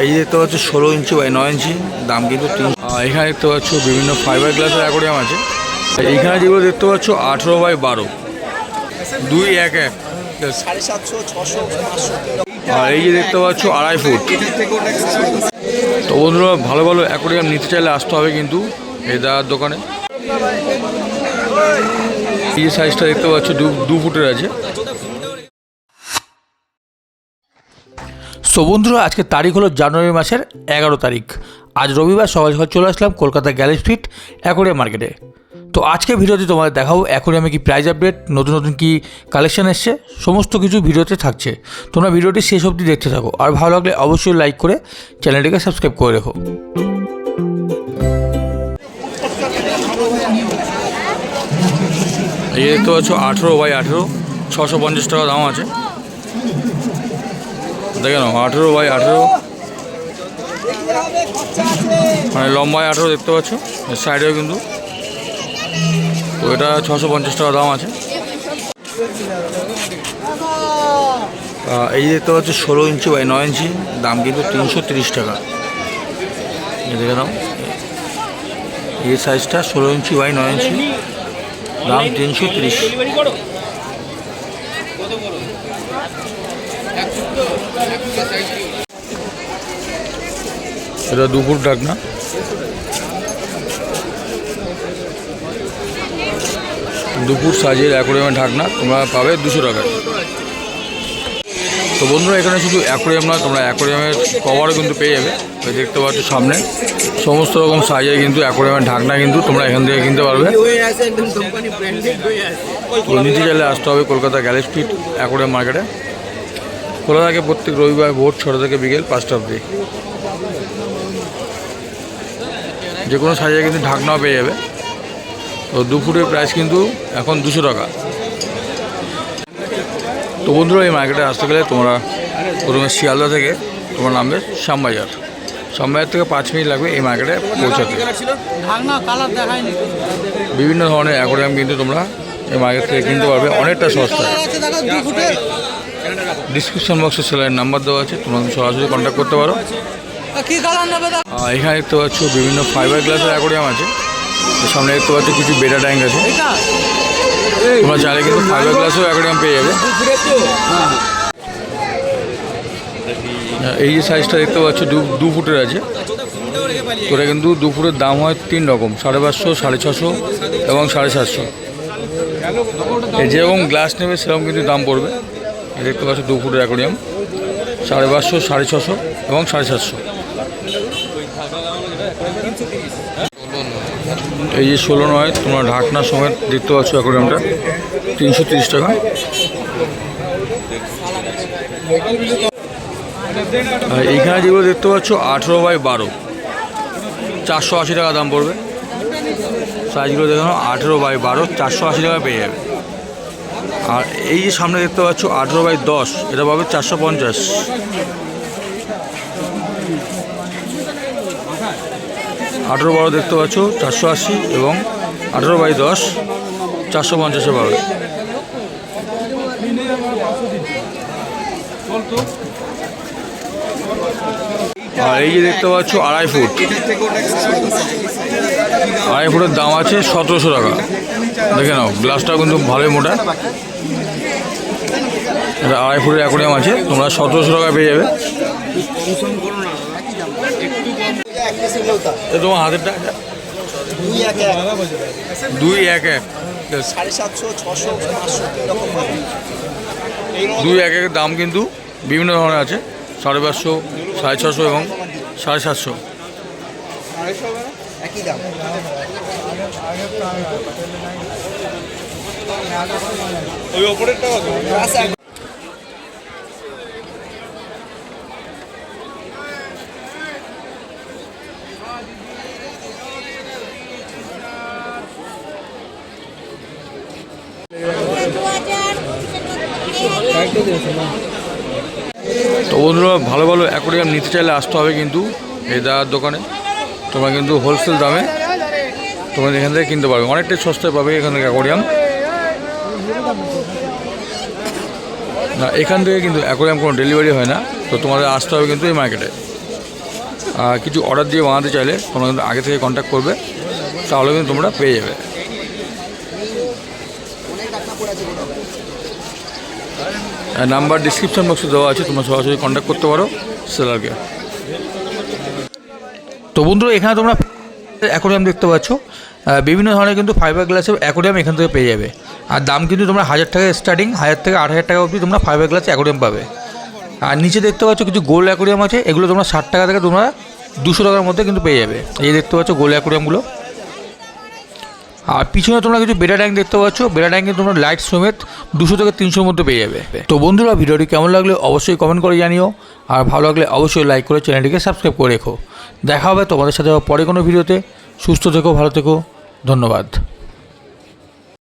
এই দেখতে পাচ্ছ, ষোলো ইঞ্চি বাই নয় ইঞ্চি, দাম কিন্তু তিন এখানে দেখতে পাচ্ছ বিভিন্ন ফাইবার গ্লাসের অ্যাকোরিয়াম আছে। এইখানে যেগুলো দেখতে পাচ্ছ, আঠেরো বাই বারো। দুই এক এক। আর এই যে দেখতে পাচ্ছ, আড়াই ফুট। তো বন্ধুরা, ভালো ভালো অ্যাকোরিয়াম নিতে চাইলে আসতে হবে কিন্তু এই দাদার দোকানে। এই সাইজটা দেখতে পাচ্ছ দু ফুটের আছে। সো বন্ধুরা আজকে তারিখ হলো জানুয়ারি মাসের এগারো তারিখ। আজ রবিবার সকাল সকাল চলে আসলাম কলকাতা গ্যালি স্ট্রিট, অ্যাকোরিয়াম মার্কেটে। তো আজকে ভিডিওতে তোমাদের দেখাবো অ্যাকোরিয়ামে কি প্রাইস আপডেট নতুন নতুন কি কালেকশন এসছে, সমস্ত কিছু ভিডিওতে থাকছে। তোমরা ভিডিওটি শেষ অবধি দেখতে থাকো, আর ভালো লাগলে অবশ্যই লাইক করে চ্যানেলটিকে সাবস্ক্রাইব করে রেখো। এই দেখতে পাচ্ছ আঠেরো বাই আঠেরো, ছশো পঞ্চাশ টাকা দাম আছে। দেখে নাও আঠেরো বাই আঠেরো। মানে লম্বায় আঠেরো দেখতে পাচ্ছ সাইডেও কিন্তু। তো এটা ছশো পঞ্চাশ টাকা দাম আছে। এই দেখতে পাচ্ছ, ষোলো ইঞ্চি বাই নয় ইঞ্চি, দাম কিন্তু তিনশো তিরিশ টাকা। দেখে নাও। এই সাইজটা ষোলো ইঞ্চি বাই নয় ইঞ্চি, দাম তিনশো তিরিশ। এটা দুপুর ডাক না? দুপুর সাইজের অ্যাকোরিয়ামের ঢাকনা তোমরা পাবে দুশো টাকায়। তো বন্ধুরা, এখানে শুধু অ্যাকোরিয়াম নয় তোমরা অ্যাকোরিয়ামের কভারও কিন্তু পেয়ে যাবে। দেখতে পাচ্ছ সামনে, সমস্ত রকম সাইজের কিন্তু অ্যাকোরিয়ামের ঢাকনা কিন্তু তোমরা এখান থেকে কিনতে পারবে। তো নিতে চাইলে আসতে হবে কলকাতা গ্যালি স্ট্রিট অ্যাকোরিয়াম মার্কেটে। খোলা থাকে প্রত্যেক রবিবার ভোর ছটা থেকে বিকেল পাঁচটা অবধি। যে কোনো সাইজে কিন্তু ঢাকনাও পেয়ে যাবে। তো দু ফুটের প্রাইস কিন্তু এখন দুশো টাকা। তো বন্ধুরা এই মার্কেটে আসতে গেলে তোমরা প্রথমে শিয়ালদা থেকে তোমার নামবে শ্যামবাজার। শ্যামবাজার থেকে পাঁচ মিনিট লাগবে এই মার্কেটে পৌঁছাতে। বিভিন্ন ধরনের অ্যাকোরিয়াম কিন্তু তোমরা এই মার্কেট থেকে কিনতে পারবে। অনেকটা সস্তা ডিসক্রিপশন বক্সে সেলাইয়ের নাম্বার দেওয়া আছে তোমরা সরাসরি কন্ট্যাক্ট করতে পারো। এখানে দেখতে পাচ্ছ বিভিন্ন ফাইবার গ্লাসের অ্যাকোরিয়াম আছে। সামনে দেখতে পাচ্ছ কিছু বেটা ট্যাঙ্ক আছে। তোমরা চাইলে কিন্তু ফাইবার গ্লাসেও অ্যাকোরিয়াম পেয়ে যাবে। এই যে সাইজটা দেখতে পাচ্ছ দু দু ফুটের আছে। তোরা কিন্তু দু ফুটের দাম হয় তিন রকম সাড়ে পাঁচশো সাড়ে ছশো এবং সাড়ে সাতশো। যেরকম গ্লাস নেবে সেরকম কিন্তু দাম পড়বে। দেখতে পাচ্ছ দু ফুটের অ্যাকোরিয়াম। সাড়ে পাঁচশো, সাড়ে ছশো এবং সাড়ে সাতশো। এই যে ষোলো নয়, তোমরা ঢাকনা সমেত দেখতে পাচ্ছ অ্যাকোরিয়ামটা। তিনশো তিরিশ টাকা। এইখানে যেগুলো দেখতে পাচ্ছ, আঠেরো বাই বারো। চারশো আশি টাকা দাম পড়বে। সাইজগুলো দেখো আঠেরো বাই বারো, চারশো আশি টাকা পেয়ে যাবে। আর এই যে সামনে দেখতে পাচ্ছ আঠেরো বাই দশ, এটা পাবে চারশো পঞ্চাশ। আঠেরো বারো দেখতে পাচ্ছ, চারশো আশি এবং আঠেরো বাই দশ, চারশো পঞ্চাশে পাবে। আর এই যে দেখতে পাচ্ছ আড়াই ফুট। আড়াই ফুটের দাম আছে সতেরোশো টাকা। দেখে নাও গ্লাসটা কিন্তু ভালোই মোটা। এটা আড়াই ফুটের অ্যাকোরিয়াম আছে, তোমরা সতেরোশো টাকা পেয়ে যাবে। তোমার হাতের টাকা দুই এক এক। দুই এক এক দাম কিন্তু বিভিন্ন ধরনের আছে, সাড়ে পাঁচশো, সাড়ে ছশো এবং সাড়ে সাতশো। একই দাম। ওই ওপরেরটা কত তো বন্ধুরা ভালো ভালো অ্যাকোরিয়াম নিতে চাইলে আসতে হবে কিন্তু এই দাদার দোকানে। তোমরা কিন্তু হোলসেল দামে তোমরা এখান থেকে কিনতে পারবে। অনেকটাই সস্তায় পাবে এখান থেকে অ্যাকোরিয়াম না এখান থেকে কিন্তু অ্যাকোরিয়াম কোনো ডেলিভারি হয় না। তো তোমাদের আসতে হবে কিন্তু এই মার্কেটে আহ, কিছু অর্ডার দিয়ে বানাতে চাইলে তোমরা কিন্তু আগে থেকে কন্ট্যাক্ট করবে তাহলে কিন্তু তোমরা পেয়ে যাবে। নাম্বার ডিসক্রিপশন বক্সে দেওয়া আছে তোমরা সরাসরি কন্ট্যাক্ট করতে পারো সেলারকে। তো বন্ধুরা, এখানে তোমরা অ্যাকোরিয়াম দেখতে পাচ্ছ। বিভিন্ন ধরনের কিন্তু ফাইবার গ্লাসের অ্যাকোরিয়াম এখান থেকে পেয়ে যাবে। আর দাম কিন্তু তোমরা হাজার টাকা স্টার্টিং হাজার থেকে আট হাজার টাকা অবধি তোমরা ফাইবার গ্লাস অ্যাকোরিয়াম পাবে। আর নিচে দেখতে পাচ্ছ কিছু গোল অ্যাকোরিয়াম আছে, এগুলো তোমরা ষাট টাকা থেকে তোমরা দুশো টাকার মধ্যে কিন্তু পেয়ে যাবে। এই দেখতে পাচ্ছ গোল অ্যাকোরিয়ামগুলো। আর পিছনে তোমরা কিছু বেটা ট্যাঙ্ক দেখতে পাচ্ছ। বেটা ট্যাঙ্কে তোমরা লাইট সমেত দুশো থেকে তিনশোর মধ্যে পেয়ে যাবে। তো বন্ধুরা, ভিডিওটি কেমন লাগলে অবশ্যই কমেন্ট করে জানিও। আর ভালো লাগলে অবশ্যই লাইক করে চ্যানেলটিকে সাবস্ক্রাইব করে রেখো। দেখা হবে তোমাদের সাথে পরে কোনো ভিডিওতে। সুস্থ থেকো, ভালো থেকো। ধন্যবাদ।